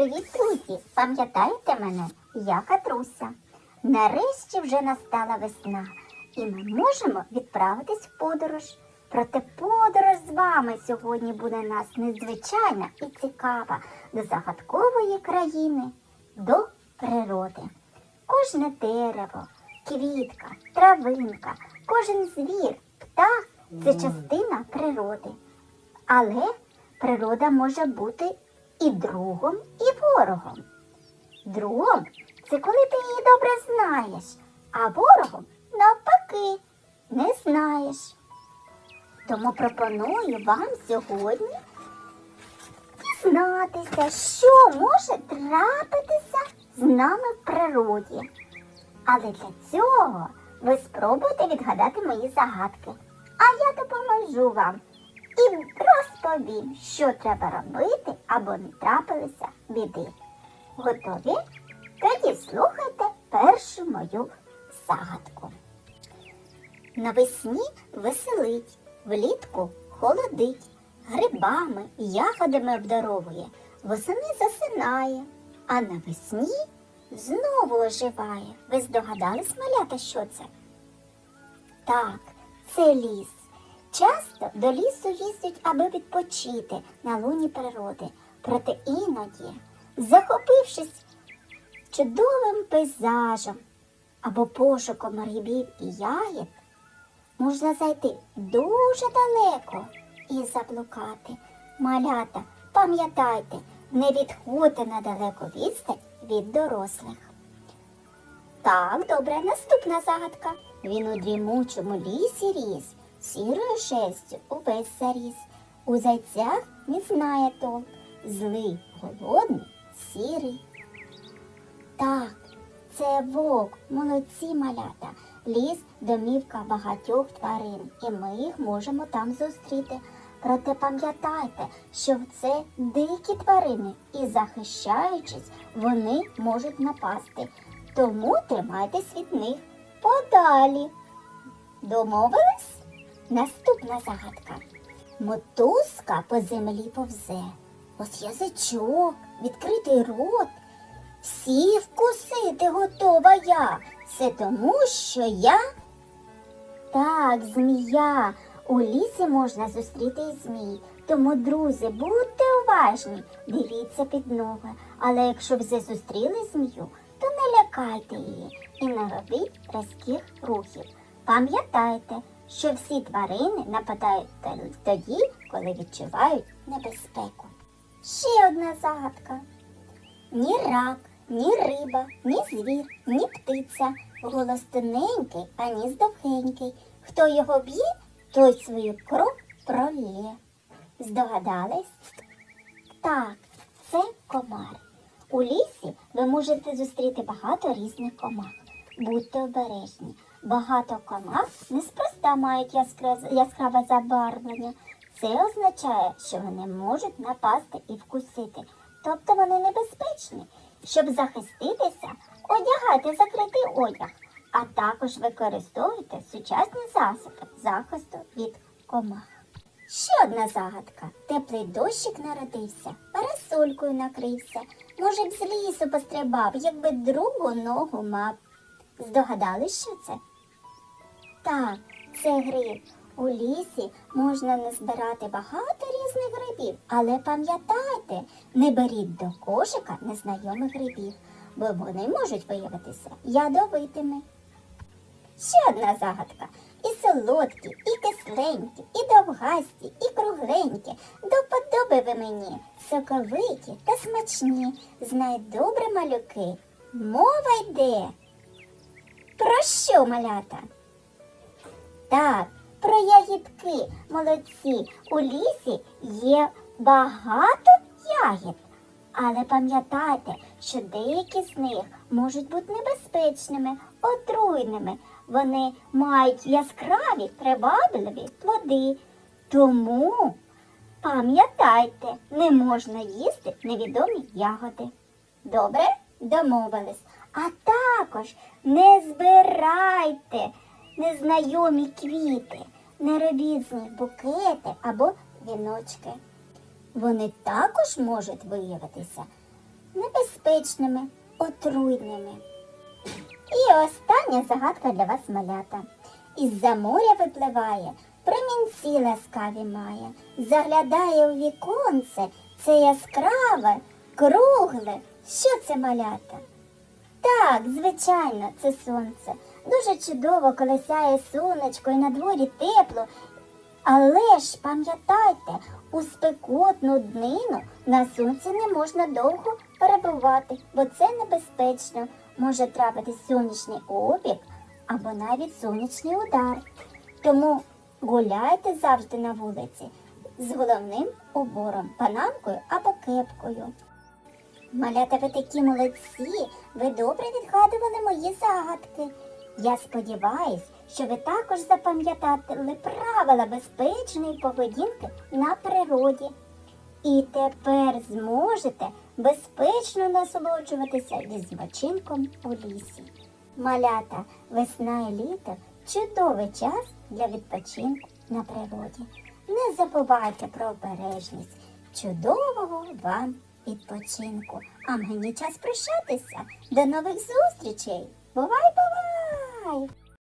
Привіт, друзі! Пам'ятаєте мене? Я Катруся. Нарешті вже настала весна, і ми можемо відправитись в подорож. Проте подорож з вами сьогодні буде нас незвичайна і цікава до загадкової країни, до природи. Кожне дерево, квітка, травинка, кожен звір, птах це частина природи. Але природа може бути і другом, і ворогом. Другом це коли ти її добре знаєш, а ворогом навпаки не знаєш. Тому пропоную вам сьогодні дізнатися, що може трапитися з нами в природі. Але для цього ви спробуйте відгадати мої загадки. А я допоможу вам і розповім, що треба робити, або не трапилися біди. Готові? Тоді слухайте першу мою загадку. Навесні веселить, влітку холодить, грибами, ягодами обдаровує, восени засинає, а навесні знову оживає. Ви здогадались, малята, що це? Так, це ліс. Часто до лісу їздять, аби відпочити на луні природи. Проте іноді, захопившись чудовим пейзажем або пошуком грибів і ягід, можна зайти дуже далеко і заблукати. Малята, пам'ятайте, не відходьте на далеку відстань від дорослих. Так, добре, наступна загадка. Він у дрімучому лісі ріс, сірою шерстю увесь заріс. У зайцях не знає толк, злий, голодний, сірий. Так, це вовк, молодці малята. Ліс домівка багатьох тварин, і ми їх можемо там зустріти. Проте пам'ятайте, що це дикі тварини, і захищаючись, вони можуть напасти. Тому тримайтесь від них подалі. Домовились? Наступна загадка. Мотузка по землі повзе. Ось язичок, відкритий рот. Всі вкусити готова я. Це тому, що я. Так, змія. У лісі можна зустріти і змій. Тому, друзі, будьте уважні, дивіться під ноги. Але якщо вже зустріли змію, то не лякайте її і не робіть різких рухів. Пам'ятайте, що всі тварини нападають тоді, коли відчувають небезпеку. Ще одна загадка. Ні рак, ні риба, ні звір, ні птиця. Голос тоненький, а ніс. Хто його б'є, той свою кров пролє. Здогадались? Так, це комар. У лісі ви можете зустріти багато різних комах. Будьте обережні. Багато комах неспроста мають яскраве забарвлення. Це означає, що вони можуть напасти і вкусити. Тобто вони небезпечні. Щоб захиститися, одягайте закритий одяг, а також використовуйте сучасні засоби захисту від комах. Ще одна загадка. Теплий дощик народився, парасолькою накрився. Може б з лісу пострибав, якби другу ногу мав. Здогадались, що це? Так, це гриб. У лісі можна назбирати багато різних грибів, але пам'ятайте, не беріть до кошика незнайомих грибів, бо вони можуть виявитися ядовитими. Ще одна загадка. І солодкі, і кисленькі, і довгасті, і кругленькі. До подоби ви мені, соковиті та смачні. Знай добре малюки. Мова йде. Про що, малята? Так, про ягідки, молодці. У лісі є багато ягід. Але пам'ятайте, що деякі з них можуть бути небезпечними, отруйними. Вони мають яскраві, привабливі плоди. Тому пам'ятайте, не можна їсти невідомі ягоди. Добре? Домовились. А також не збирайте незнайомі квіти, не букети або віночки. Вони також можуть виявитися небезпечними, отруйними. І остання загадка для вас малята. Із-за моря випливає, промінці ласкаві має, заглядає у віконце, це яскраве, кругле. Що це малята? Так, звичайно, це сонце. Дуже чудово, коли сяє сонечко і на дворі тепло. Але ж пам'ятайте, у спекотну днину на сонці не можна довго перебувати, бо це небезпечно. Може трапитись сонячний опік або навіть сонячний удар. Тому гуляйте завжди на вулиці з головним убором, панамкою або кепкою. Малята, ви такі молодці, ви добре відгадували мої загадки. Я сподіваюсь, що ви також запам'ятали правила безпечної поведінки на природі. І тепер зможете безпечно насолоджуватися відпочинком у лісі. Малята, весна і літо чудовий час для відпочинку на природі. Не забувайте про обережність. Чудового вам відпочинку. А мені час прощатися. До нових зустрічей. Бувай, tchau.